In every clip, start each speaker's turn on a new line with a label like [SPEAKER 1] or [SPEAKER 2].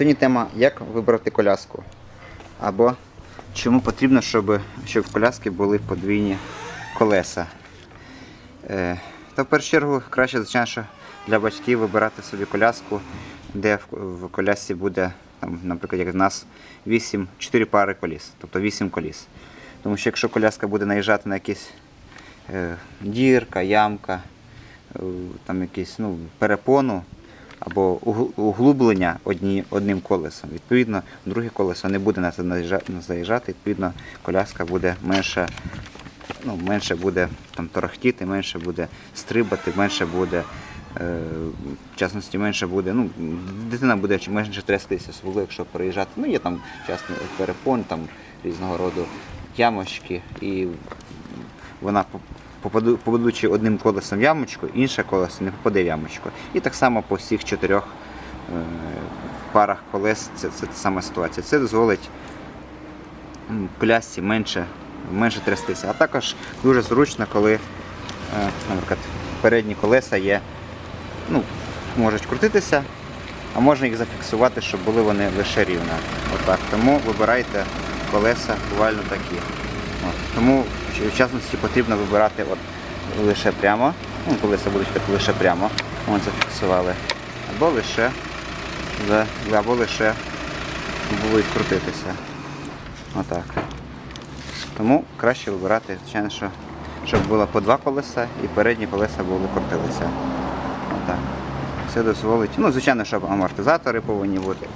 [SPEAKER 1] Сьогодні тема, як вибрати коляску. Або чому потрібно, щоб, щоб коляски були подвійні колеса. Е, та в першу чергу краще, звичайно, для батьків вибирати собі коляску, де в, в колясці буде, там, наприклад, як в нас 8, 4 пари коліс, тобто 8 коліс. Тому що якщо коляска буде наїжджати на якісь е, дірка, ямка, е, там якісь ну, перепону або углублення одні, одним колесом, відповідно, друге колесо не буде на це заїжджати, відповідно, коляска буде менше ну, менше буде там торохтіти, менше буде стрибати, менше буде, е, в частності, менше буде, ну, дитина буде менше трястися, особливо якщо переїжджати. Ну, є там часто перепон, там різного роду ямочки, і вона попадучи одним колесом в ямочку, інше колесо не попаде в ямочку. І так само по всіх чотирьох е, парах колес це, це та сама ситуація. Це дозволить колясці менше, менше трястися. А також дуже зручно, коли, е, наприклад, передні колеса є, ну, можуть крутитися, а можна їх зафіксувати, щоб були вони лише рівно. Отак. Тому вибирайте колеса буквально такі. Тому в частності потрібно вибирати от лише прямо. Ну, колеса будуть так лише прямо. От зафіксували. Або лише, або лише будуть крутитися. Отак. Тому краще вибирати, звичайно, що, щоб було по два колеса і передні колеса були крутилися. Отак. Це дозволить. Ну, звичайно, щоб амортизатори повинні бути.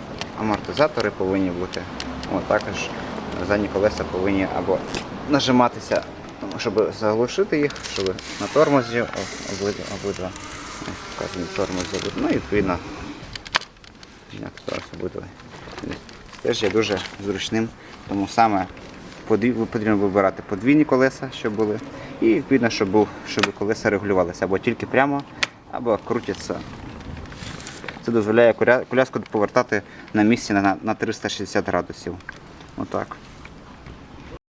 [SPEAKER 1] Амортизатори повинні бути. О, також задні колеса повинні або нажиматися, ну, щоб заглушити їх, щоб на тормозі обидва, обидва. Ось, Вказаний тормоз обидва. Ну і відповідно. Як зараз обидва. Теж є дуже зручним, тому саме потрібно вибирати подвійні колеса, щоб були, і відповідно, щоб, був, щоб колеса регулювалися або тільки прямо, або крутяться. Це дозволяє коляску повертати на місці на, на 360 градусів. Отак.